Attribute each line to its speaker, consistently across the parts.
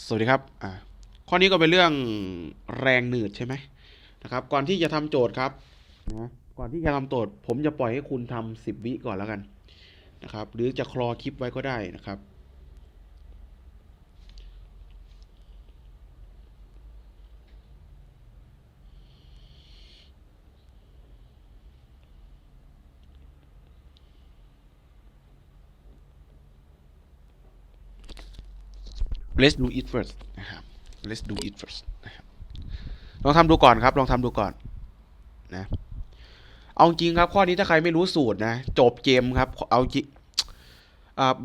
Speaker 1: สวัสดีครับ อ่า ข้อนี้ก็เป็นเรื่องแรงหนืดใช่ไหมนะครับ ก่อนที่จะทำโจทย์ครับนะก่อนที่จะทำโจทย์ ผมจะปล่อยให้คุณทำสิบวิก่อนแล้วกันนะครับ หรือจะคลอคลิปไว้ก็ได้นะครับ let's do it first นะครับ let's do it first นะครับลองทำดูก่อนครับ ลองทำดูก่อนนะ เอาจริงครับ ข้อนี้ถ้าใครไม่รู้สูตรนะ จบเกมครับ เอาจริง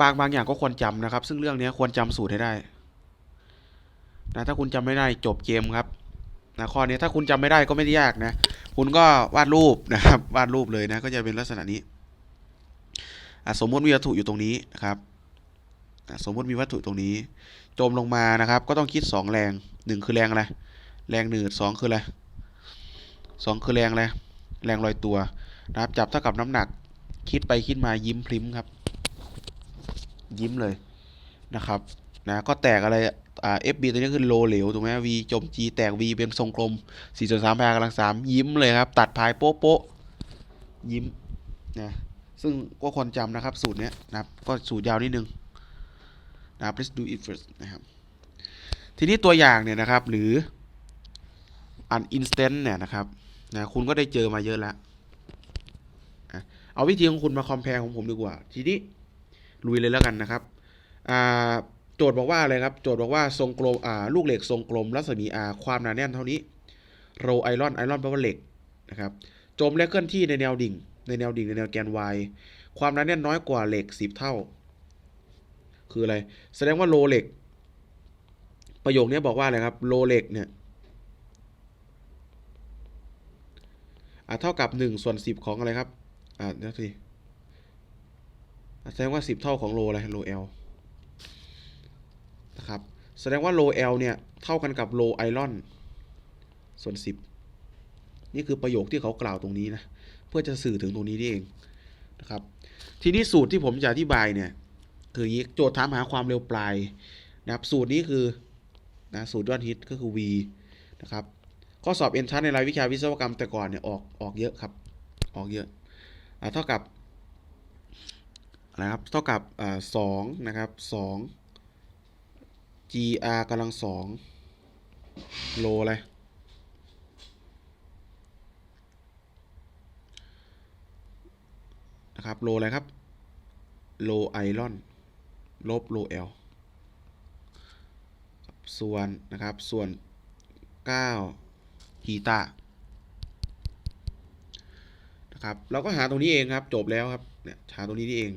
Speaker 1: บางบางอย่างก็ควรจำนะครับ ซึ่งเรื่องนี้ควรจำสูตรให้ได้นะถ้าคุณจำไม่ได้จบเกมครับนะข้อนี้ถ้าคุณจำไม่ได้ก็ไม่ได้ยากนะ คุณก็วาดรูปนะครับ วาดรูปเลยนะ ก็จะเป็นลักษณะนี้สมมติมีวัตถุอยู่ตรงนี้นะครับ สมมติมีวัตถุตรงนี้ จมลงมานะครับ ก็ต้องคิดสองแรงหนึ่งคือแรงอะไร แรงหนืดสองคืออะไรสองคือแรงอะไร แรงลอยตัวนะครับ จับเท่ากับน้ำหนัก คิดไปคิดมายิ้มพริ้มครับ ยิ้มเลยนะครับ นะ ก็แตกอะไร อ่า FB ตัวนี้คือโลเหลวถูกไหม V จม G แตก V เป็นทรงกลม4ส่วน3พายกำลังสามยิ้มเลยครับ ตัดพายโป๊ะโป๊ะยิ้ม นะ ซึ่งก็ควรจำนะครับ สูตรเนี้ยนะครับ ก็สูตรยาวนิดนึง นะครับ let's do it first นะครับ ทีนี้ตัวอย่างเนี่ยนะครับ หรือ an instant เนี่ยนะครับนะคุณก็ได้เจอมาเยอะแล้ว เอาวิธีของคุณมาคอม p a r e ของผมดีกว่า ทีนี้ลุยเลยแล้วกันนะครับ โจทย์บอกว่าอะไรครับ โจทย์บอกว่าทรงกลมลูกเหล็กทรงกลมรัศมี r ความหนาแน่นเท่านี้ โรไอรอนไอรอนแปลว่าเหล็กนะครับ โจมและเคลื่อนที่ในแนวดิ่ง ในแนวดิ่งในแนวแกน y ความหนาแน่นน้อยกว่าเหล็ก 10 เท่า คืออะไร แสดงว่าโลเล็กประโยคนี้บอกว่าอะไรครับโลเล็กเนี่ยอะเท่ากับหนึ่งส่วนสิบของอะไรครับอ่าเดี๋ยวสิอะแสดงว่าสิบเท่าของโลอะไรโล L นะครับแสดงว่าโล L เนี่ยเท่ากันกับโลไอรอนส่วนสิบนี่คือประโยคที่เขากล่าวตรงนี้นะ เพื่อจะสื่อถึงตรงนี้นี่เองนะครับ ทีนี้สูตรที่ผมจะอธิบายเนี่ย คือย่างนี้โจทย์ถามหาความเร็วปลายนะครับสูตรนี้คือนะสูตรยอดฮิตก็คือ v นะครับข้อสอบเอนชั้นในรายวิชาวิศวกรรมแต่ก่อนเนี่ยออกออกเยอะครับ ออกเยอะอ่าเท่ากับอะครับเท่ากับสองนะครับสอง gr กำลังสองโลอะไรนะครับโลอะไรครับโลไอรอน ลบโลเอลส่วนนะครับ ส่วน9กีตานะครับ เราก็หาตรงนี้เองครับ จบแล้วครับ เนี่ยหาตรงนี้นี่เอง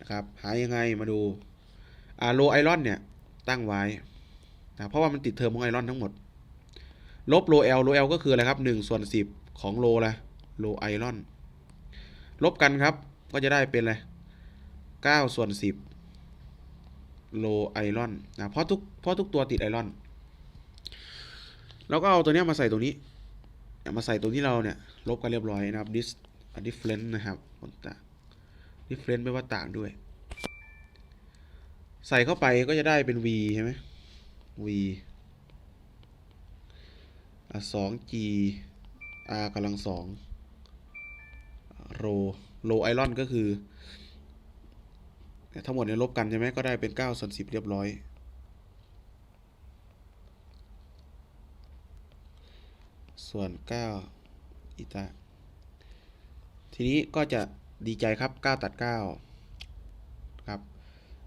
Speaker 1: นะครับ หายังไงมาดูอ่าโลไอรอนเนี่ย ตั้งไว้นะเพราะว่ามันติดเทอมของไอรอนทั้งหมด ลบโลเอลโลเอลก็คืออะไรครับ1ส่วน10 ของโลละโลไอรอน ลบกันครับ ก็จะได้เป็นอะไร9ส่วน10 โลไอรอนนะเพราะทุกเพราะทุกตัวติดไอรอนแล้วก็เอาตัวเนี้ยมาใส่ตรงนี้มาใส่ตรงที่เราเนี่ยลบกันเรียบร้อยนะครับ dis different นะครับผลต่าง different ไม่ว่าต่างด้วย ใส่เข้าไปก็จะได้เป็น v ใช่ไหม v อะ2 g r กำลังสองโรโลไอรอนก็คือ ทั้งหมดเนี่ยลบกันใช่ไหมก็ได้เป็น9ส่วน10 เรียบร้อย ส่วน9อีตาทีนี้ก็จะดีใจครับ 9 ตัด 9 ครับ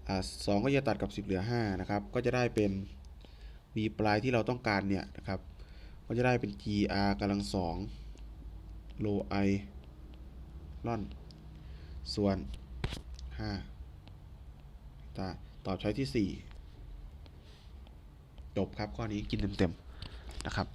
Speaker 1: อ่า2ก็จะตัดกับ 10 เหลือ 5 นะครับ ก็จะได้เป็น v ปลายที่เราต้องการเนี่ยนะครับ ก็จะได้เป็น gr กำลังสองโลไอรอน ส่วน 5 ตาตอบใช้ที่ 4 จบครับข้อนี้กินเต็มๆนะครับ